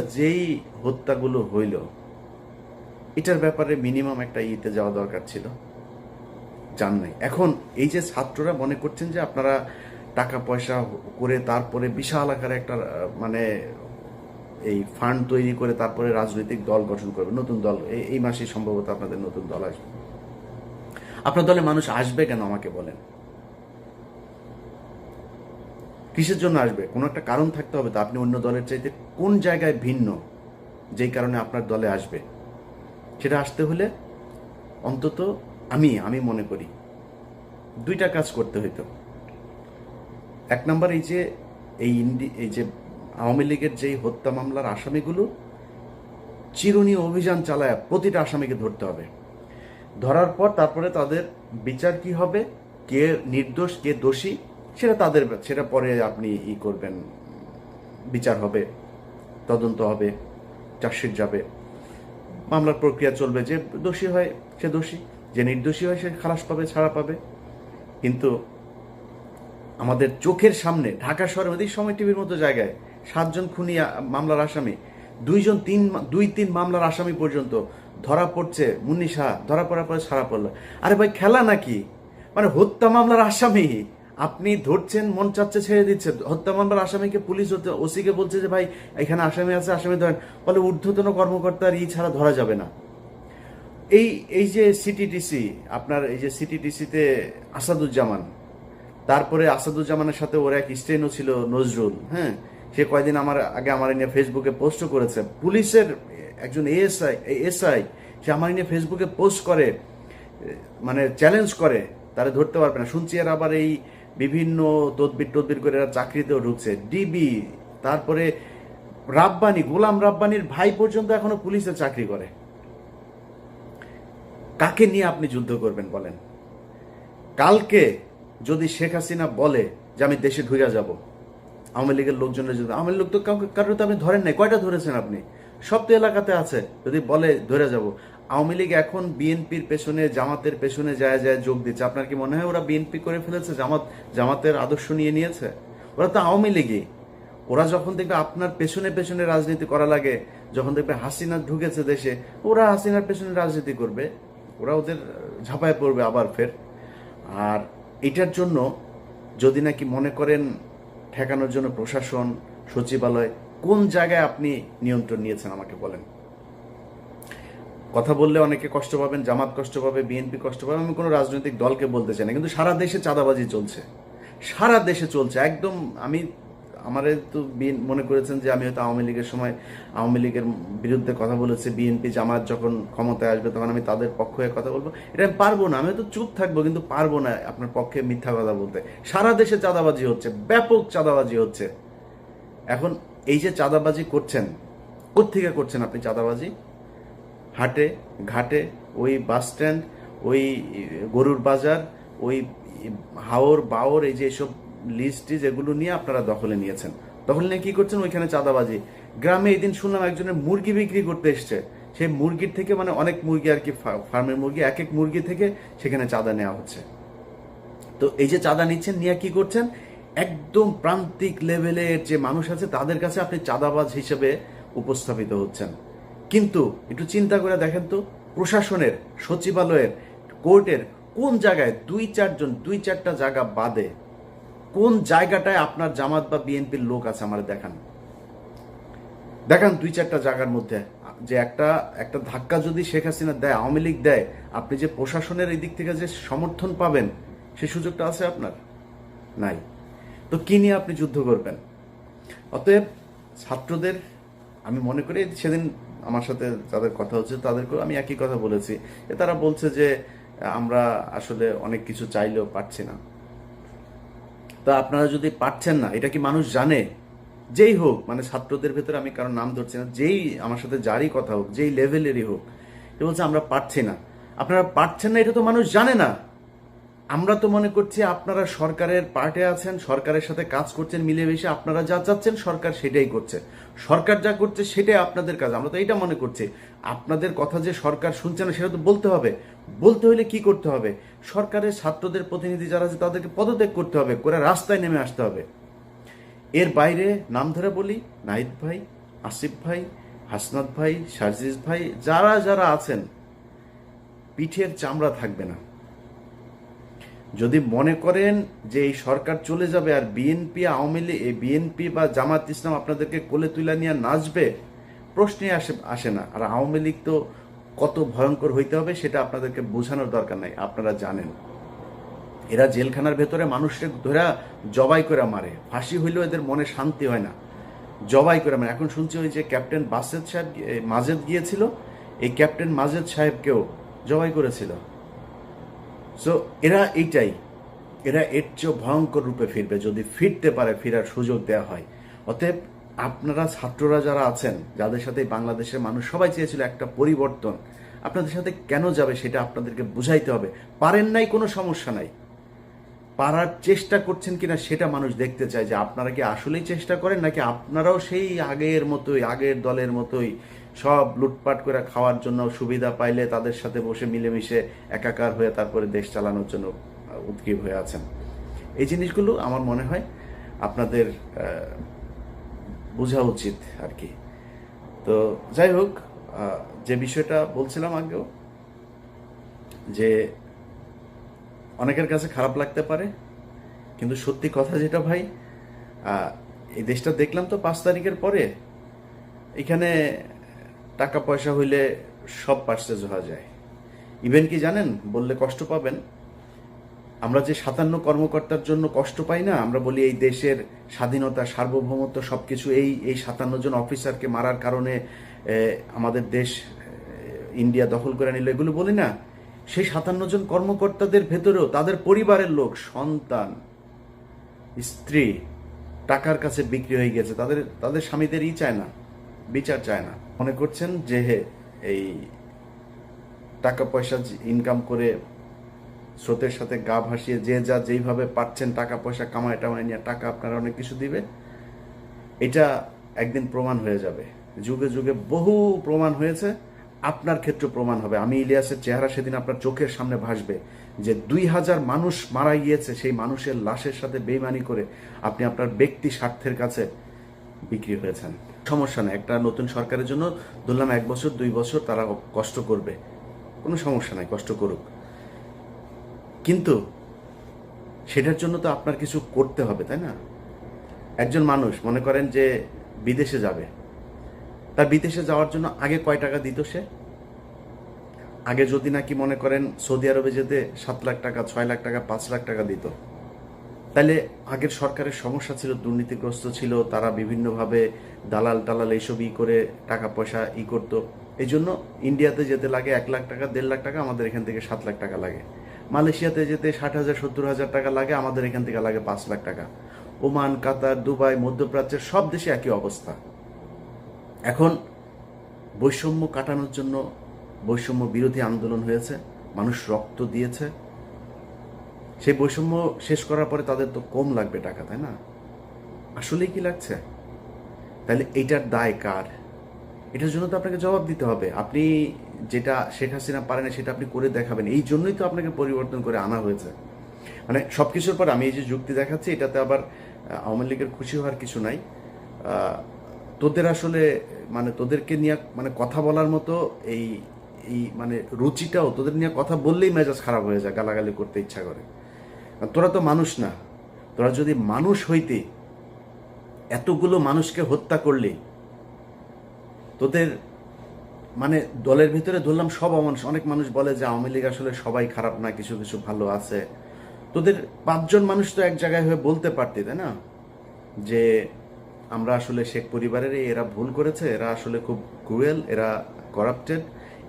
যেই হত্যাগুলো হইল, এটার ব্যাপারে মিনিমাম একটা ইতে যাওয়া দরকার ছিল। জান নাই। এখন এই যে ছাত্ররা মনে করছেন যে আপনারা টাকা পয়সা করে তারপরে বিশাল আকারে একটা মানে এই ফান্ড তৈরি করে তারপরে রাজনৈতিক দল গঠন করবে, নতুন দল এই- মাসে সম্ভবত আপনাদের নতুন দল আসবে। আপনার দলে মানুষ আসবে কেন আমাকে বলেন? কিসের জন্য আসবে? কোনো একটা কারণ থাকতে হবে তো। আপনি অন্য দলের চাইতে কোন জায়গায় ভিন্ন যেই কারণে আপনার দলে আসবে? সেটা আসতে হলে অন্তত আমি আমি মনে করি দুইটা কাজ করতে হইতো। এক নম্বর এই যে, এই ইন্ডি, এই যে আওয়ামী লীগের যেই হত্যা মামলার আসামিগুলো, চিরুনি অভিযান চালায় প্রতিটা আসামিকে ধরতে হবে। ধরার পর তারপরে তাদের বিচার কি হবে? কে নির্দোষ, কে দোষী? সেটা তাদের সেটা পরে আপনি ই করবেন। বিচার হবে, তদন্ত হবে, চার্জশিট যাবে। মামলার প্রক্রিয়া চলবে, যে দোষী হয় সে দোষী, যে নির্দোষী হয় সে খালাস পাবে, ছাড়া পাবে। কিন্তু আমাদের চোখের সামনে, ঢাকা শহরের মধ্যে সময় টিভির মতো জায়গায় সাতজন খুনি মামলার আসামি, দুইজন তিন দুই তিন মামলার আসামি পর্যন্ত ধরা পড়ছে মুন্নি শাহ ধরা পড়ার পরে ছাড়া পড়ল। আরে ভাই, খেলা নাকি? মানে হত্যা মামলার আসামি। আপনি ধরছেন, মন চাচ্ছে ছেড়ে দিচ্ছে। হত্যা মামলার আসামিকে পুলিশ ওসিকে বলছে যে, ভাই, এখানে আসামি আছে, আসামি ধরেন। বলে ঊর্ধ্বতন কর্মকর্তার ই ছাড়া ধরা যাবে না। এই এই যে সিটিটিসি আপনার এই যে সিটিটিসিতে আসাদুজ্জামান, তারপরে আসাদুজ্জামানের সাথে ওর এক স্টেনও ছিল নজরুল হ্যাঁ? সে কয়দিন আমার, আগে আমার নিয়ে ফেসবুকে পোস্টও করেছে। পুলিশের একজন এএসআই এসআই সে আমার নিয়ে ফেসবুকে পোস্ট করে মানে চ্যালেঞ্জ করে, তারা ধরতে পারবে না। শুনছি আর আবার এই বিভিন্ন তদবির টদবির করে এরা চাকরিতেও ঢুকছে। ডিবি তারপরে রাব্বানি, গোলাম রাব্বানির ভাই পর্যন্ত এখনও পুলিশে চাকরি করে। কাকে নিয়ে আপনি যুদ্ধ করবেন বলেন? কালকে যদি শেখ হাসিনা বলে যে আমি দেশে ঢুকে যাব, আওয়ামী লীগের লোকজনের যদি আওয়ামী লোক তো কাউকে কারোর তো আপনি ধরেন নাই, কয়টা ধরেছেন আপনি? সব তো এলাকাতে আছে, যদি বলে ধরে যাব। আওয়ামী লীগ এখন বিএনপির পেছনে, জামাতের পেছনে যায় যায় যোগ দিচ্ছে। আপনার কি মনে হয় ওরা বিএনপি করে ফেলেছে, জামাত, জামাতের আদর্শ নিয়ে নিয়েছে? ওরা তো আওয়ামী লীগই। ওরা যখন দেখবে আপনার পেছনে পেছনে রাজনীতি করা লাগে, যখন দেখবে হাসিনা ঢুকেছে দেশে, ওরা হাসিনার পেছনে রাজনীতি করবে। ওরা ওদের ঝাঁপায় পড়বে আবার ফের। আর এটার জন্য যদি নাকি মনে করেন ঠেকানোর জন্য প্রশাসন, সচিবালয়, কোন জায়গায় আপনি নিয়ন্ত্রণ নিয়েছেন আমাকে বলেন? কথা বললে অনেকে কষ্ট পাবেন, জামাত কষ্ট পাবে বিএনপি কষ্ট পাবে, আমি কোনো রাজনৈতিক দলকে বলতে চাই না, কিন্তু সারা দেশে চাঁদাবাজি চলছে। সারা দেশে চলছে, একদম আমি, আমারে তো মনে করেছেন যে আমি হয়তো আওয়ামী লীগের সময় আওয়ামী লীগের বিরুদ্ধে কথা বলেছে বিএনপি জামাত যখন ক্ষমতায় আসবে তখন আমি তাদের পক্ষ হয়ে কথা বলব। এটা আমি পারব না, আমি হয়তো চুপ থাকব, কিন্তু পারব না আপনার পক্ষে মিথ্যা কথা বলতে। সারা দেশে চাঁদাবাজি হচ্ছে, ব্যাপক চাঁদাবাজি হচ্ছে। এখন এই যে চাঁদাবাজি করছেন, কোত্থেকে করছেন আপনি চাঁদাবাজি? হাটে, ঘাটে, ওই বাস স্ট্যান্ড ওই গরুর বাজার, ওই, হাওর, বাওর, এই যে এসব লিস্ট যেগুলো নিয়ে আপনারা দখলে নিয়েছেন। দখলে নিয়ে কি করছেন? ওইখানে চাঁদাবাজি। গ্রামে এই দিন শুনলাম একজনের মুরগি বিক্রি করতে এসছে। সেই মুরগির থেকে মানে অনেক মুরগি আর কি ফার্মের মুরগি, এক এক মুরগি থেকে সেখানে চাঁদা নেওয়া হচ্ছে। তো এই যে চাঁদা নিচ্ছেন নিয়ে কি করছেন? একদম প্রান্তিক লেভেলের যে মানুষ আছে, তাদের কাছে আপনি চাঁদাবাজ হিসেবে উপস্থাপিত হচ্ছেন। কিন্তু একটু চিন্তা করে দেখেন তো, প্রশাসনের, সচিবালয়ের, কোর্টের কোন জায়গায় দুই চারজন, দুই চারটা জায়গা বাদে কোন জায়গাটায় আপনার জামাত বা বিএনপির লোক আছে আমার দেখান। দেখান দুই চারটা জায়গার মধ্যে, যে একটা একটা ধাক্কা যদি শেখ হাসিনা দেয়, আওয়ামী লীগ দেয়, আপনি যে প্রশাসনের এই দিক থেকে যে সমর্থন পাবেন সেই সুযোগটা আছে আপনার? নাই। তো কি নিয়ে আপনি যুদ্ধ করবেন? অতএব ছাত্রদের, আমি মনে করি সেদিন আমার সাথে যাদের কথা হচ্ছে, তাদেরকেও আমি একই কথা বলেছি। তারা বলছে যে, আমরা আসলে অনেক কিছু চাইলেও পারছি না। তা আপনারা যদি পারছেন না, এটা কি মানুষ জানে? যেই হোক মানে ছাত্রদের ভেতরে আমি কারণ নাম ধরছি না, যেই আমার সাথে যারই কথা হোক, যেই লেভেলেরই হোক সে বলছে আমরা পারছি না। আপনারা পারছেন না, এটা তো মানুষ জানে না। আমরা তো মনে করছি আপনারা সরকারের পার্টে আছেন, সরকারের সাথে কাজ করছেন, মিলেমিশে আপনারা যা চাচ্ছেন সরকার সেটাই করছে। সরকার যা করছে সেটাই আপনাদের কাজ, আমরা তো এটা মনে করছি। আপনাদের কথা যে সরকার শুনছে না, সেটা তো বলতে হবে। বলতে হলে কি করতে হবে? সরকারের ছাত্রদের প্রতিনিধি যারা আছে, তাদেরকে পদত্যাগ করতে হবে, করে রাস্তায় নেমে আসতে হবে। এর বাইরে নাম ধরে বলি, নাহিদ ভাই, আসিফ ভাই, হাসনাত ভাই, সার্জিস ভাই, যারা যারা আছেন, পিঠের চামড়া থাকবে না। যদি মনে করেন যে এই সরকার চলে যাবে আর বিএনপি আওয়ামী লীগ, এই বিএনপি বা জামাত ইসলাম আপনাদেরকে কোলে তুলে নিয়ে নাচবে প্রশ্নে আসে আসে না। আর আওয়ামী লীগ তো কত ভয়ঙ্কর হইতে হবে সেটা আপনাদেরকে বোঝানোর দরকার নাই, আপনারা জানেন। এরা জেলখানার ভেতরে মানুষকে ধরে, জবাই করে মারে। ফাঁসি হইলেও এদের মনে শান্তি হয় না। জবাই করে মারে। এখন শুনছি ওই যে ক্যাপ্টেন বাসেদ সাহেব মাজেদ গিয়েছিল। এই ক্যাপ্টেন মাজেদ সাহেবকেও জবাই করেছিল। সো এরা এইটাই। এরা এর চেয়েও ভয়ঙ্কর রূপে ফিরবে। যদি ফিরতে পারে, ফেরার সুযোগ দেওয়া হয়। অতএব আপনারা, ছাত্ররা যারা আছেন, যাদের সাথে বাংলাদেশের মানুষ সবাই চেয়েছিল একটা পরিবর্তন, আপনাদের সাথে কেন যাবে সেটা আপনাদেরকে বুঝাইতে হবে। পারেন নাই, কোনো সমস্যা নাই। পারার চেষ্টা করছেন কিনা সেটা মানুষ দেখতে চায় যে আপনারা কি আসলেই চেষ্টা করেন, নাকি আপনারাও সেই আগের মতোই, আগের দলের মতোই সব লুটপাট করে খাওয়ার জন্য সুবিধা পাইলে তাদের সাথে বসে মিলেমিশে একাকার হয়ে তারপরে দেশ চালানোর জন্য আহ, উদ্গ্রীব হয়ে আছেন। এই জিনিসগুলো আমার মনে হয় আপনাদের বোঝা উচিত আর কি। তো যাই হোক যে বিষয়টা বলছিলাম আগেও যে অনেকের কাছে খারাপ লাগতে পারে কিন্তু সত্যি কথা যেটা ভাই এই দেশটা দেখলাম তো পাঁচ তারিখের পরে এখানে টাকা পয়সা হইলে সব পার্সেজ হওয়া যায়। ইভেন কি জানেন? বললে কষ্ট পাবেন। আমরা যে সাতান্ন কর্মকর্তার জন্য কষ্ট পাই না, আমরা বলি এই দেশের স্বাধীনতা, সার্বভৌমত্ব সবকিছু এই এই সাতান্ন জন অফিসারকে মারার কারণে আমাদের দেশ ইন্ডিয়া দখল করে নিল। এগুলো বলি না, সেই সাতান্ন জন কর্মকর্তাদের ভেতরেও তাদের পরিবারের লোক, সন্তান, স্ত্রী, টাকার কাছে বিক্রি হয়ে গেছে। তাদের তাদের স্বামীদেরই চায় না, বিচার চায় না। মনে করছেন যে হে, এই টাকা পয়সা ইনকাম করে স্রোতের সাথে গা ভাসিয়ে যে যা যেইভাবে পাচ্ছেন টাকা পয়সা কামায় টামায় নিয়ে টাকা আপনারা অনেক কিছু দিবে এটা একদিন প্রমাণ হয়ে যাবে। যুগে যুগে বহু প্রমাণ হয়েছে আপনার ক্ষেত্রে প্রমাণ হবে। আমি ইলিয়াসের চেহারা সেদিন আপনার চোখের সামনে ভাসবে যে দুই হাজার মানুষ মারা গিয়েছে সেই মানুষের লাশের সাথে বেইমানি করে আপনি আপনার ব্যক্তি স্বার্থের কাছে বিক্রি হয়েছেন। সমস্যা নাই। একটা নতুন সরকারের জন্য ধরলাম এক বছর, দুই বছর তারা কষ্ট করবে। কোনো সমস্যা নাই, কষ্ট করুক। কিন্তু সেটার জন্য তো আপনার কিছু করতে হবে, তাই না? একজন মানুষ মনে করেন যে বিদেশে যাবে। তার বিদেশে যাওয়ার জন্য আগে কয় টাকা দিত সে? আগে যদি নাকি মনে করেন সৌদি আরবে যেতে সাত লাখ টাকা, ছয় লাখ টাকা, পাঁচ লাখ টাকা দিত। তাহলে আগের সরকারের সমস্যা ছিল, দুর্নীতিগ্রস্ত ছিল, তারা বিভিন্নভাবে দালাল টালাল এইসব ই করে টাকা পয়সা ই করতো। এই জন্য ইন্ডিয়াতে যেতে লাগে এক লাখ টাকা, দেড় লাখ টাকা, আমাদের এখান থেকে সাত লাখ টাকা লাগে। মালয়েশিয়াতে যেতে ষাট হাজার, সত্তর হাজার টাকা লাগে, আমাদের এখান থেকে লাগে পাঁচ লাখ টাকা। ওমান, কাতার, দুবাই, মধ্যপ্রাচ্যের সব দেশে একই অবস্থা। এখন বৈষম্য কাটানোর জন্য বৈষম্য বিরোধী আন্দোলন হয়েছে, মানুষ রক্ত দিয়েছে। সেই বৈষম্য শেষ করার পরে তাদের তো কম লাগবে টাকা, তাই না? আসলেই কি লাগছে? তাহলে এইটার দায় কার? এটার জন্য তো আপনাকে জবাব দিতে হবে। আপনি যেটা শেখ হাসিনা পারে না সেটা আপনি করে দেখাবেন। এই জন্যই তো আপনাকে পরিবর্তন করে আনা হয়েছে। মানে সব কিছুর পর আমি এই যে যুক্তি দেখাচ্ছি, এটাতে আবার আওয়ামী লীগের খুশি হওয়ার কিছু নাই। তোদের আসলে মানে তোদেরকে নিয়ে মানে কথা বলার মতো এই এই মানে রুচিটাও, তোদের নিয়ে কথা বললেই মেজাজ খারাপ হয়ে যায়, গালাগালি করতে ইচ্ছা করে। তোরা তো মানুষ না। তোরা যদি মানুষ হইতে এতগুলো মানুষকে হত্যা করলি, তোদের মানে দলের ভিতরে ধরলাম সব অমানুষ অনেক মানুষ বলে যে আওয়ামী লীগ আসলে সবাই খারাপ না, কিছু কিছু ভালো আছে। তোদের পাঁচজন মানুষ তো এক জায়গায় হয়ে বলতে পারতি, তাই না? যে আমরা আসলে শেখ পরিবারের এরা ভুল করেছে, এরা আসলে খুব ক্রুয়েল এরা করাপ্টেড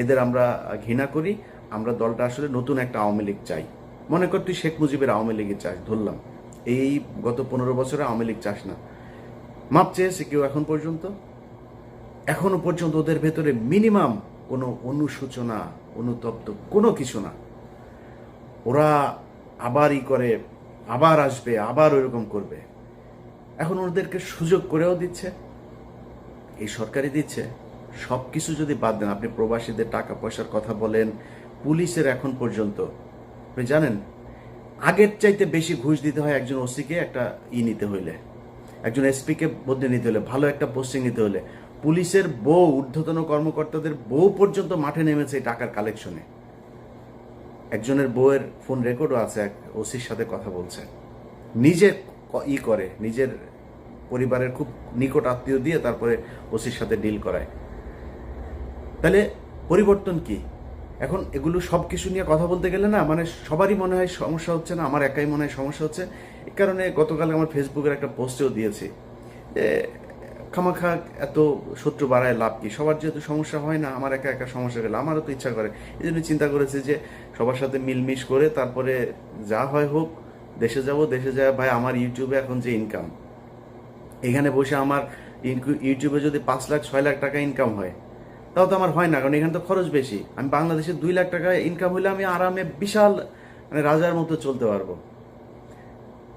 এদের আমরা ঘৃণা করি, আমরা দলটা আসলে নতুন একটা আওয়ামী লীগ চাই। মনে কর তুই শেখ মুজিবের আওয়ামী লীগের চাষ ধরলাম। এই গত পনেরো বছরে আওয়ামী লীগ চাষ না। মাপ চেয়েছে কেউ এখন পর্যন্ত? এখনও পর্যন্ত ওদের ভেতরে মিনিমাম কোনো অনুসূচনা অনুতপ্ত কোনো কিছু না। ওরা আবার ই করে, আবার আসবে, আবার ওইরকম করবে। এখন ওদেরকে সুযোগ করেও দিচ্ছে। এই সরকারি দিচ্ছে। সব কিছু যদি বাদ দেন, আপনি প্রবাসীদের টাকা পয়সার কথা বলেন, পুলিশের এখন পর্যন্ত আপনি জানেন, আগের চাইতে বেশি ঘুষ দিতে হয় একজন ওসিকে একটা ই নিতে হইলে। একজন এসপিকে বদলে নিতে হলে ভালো একটা পোস্টিং নিতে হলে পুলিশের বউ, ঊর্ধ্বতন কর্মকর্তাদের বউ পর্যন্ত মাঠে নেমেছে এই টাকার কালেকশনে। একজনের বউয়ের ফোন রেকর্ডও আছে, এক ওসির সাথে কথা বলছে। নিজে ই করে, নিজের পরিবারের খুব নিকট আত্মীয় দিয়ে তারপরে ওসির সাথে ডিল করায়। তাহলে পরিবর্তন কি? এখন এগুলো সব কিছু নিয়ে কথা বলতে গেলে না মানে সবারই মনে হয় সমস্যা হচ্ছে না, আমার একাই মনে হয় সমস্যা হচ্ছে। এই কারণে গতকাল আমার ফেসবুকের একটা পোস্টেও দিয়েছি যে, খামাখা এত শত্রু বাড়ায় লাভ কি? সবার যেহেতু সমস্যা হয় না, আমার একা একা সমস্যা গেলে আমারও তো ইচ্ছা করে। এই জন্য চিন্তা করেছি যে, সবার সাথে মিলমিশ করে তারপরে যা হয় হোক, দেশে যাব, দেশে যায়, ভাই, আমার ইউটিউবে এখন যে ইনকাম এখানে বসে আমার ইউটিউবে যদি পাঁচ লাখ, ছয় লাখ টাকা ইনকাম হয় তাও তো আমার হয় না, কারণ এখানে তো খরচ বেশি। আমি বাংলাদেশে দুই লাখ টাকা ইনকাম হলে আমি আরামে বিশাল মানে রাজার মতো চলতে পারব।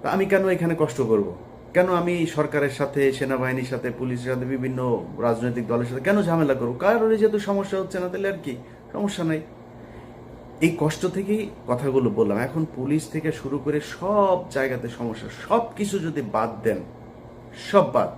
তা আমি কেন এখানে কষ্ট করব? কেন আমি সরকারের সাথে, সেনাবাহিনীর সাথে, পুলিশের সাথে, বিভিন্ন রাজনৈতিক দলের সাথে কেন ঝামেলা করব? কারোর যেহেতু সমস্যা হচ্ছে না, তাহলে আর কি? সমস্যা নাই। এই কষ্ট থেকেই কথাগুলো বললাম। এখন পুলিশ থেকে শুরু করে সব জায়গাতে সমস্যা সব কিছু যদি বাদ দেন, সব বাদ।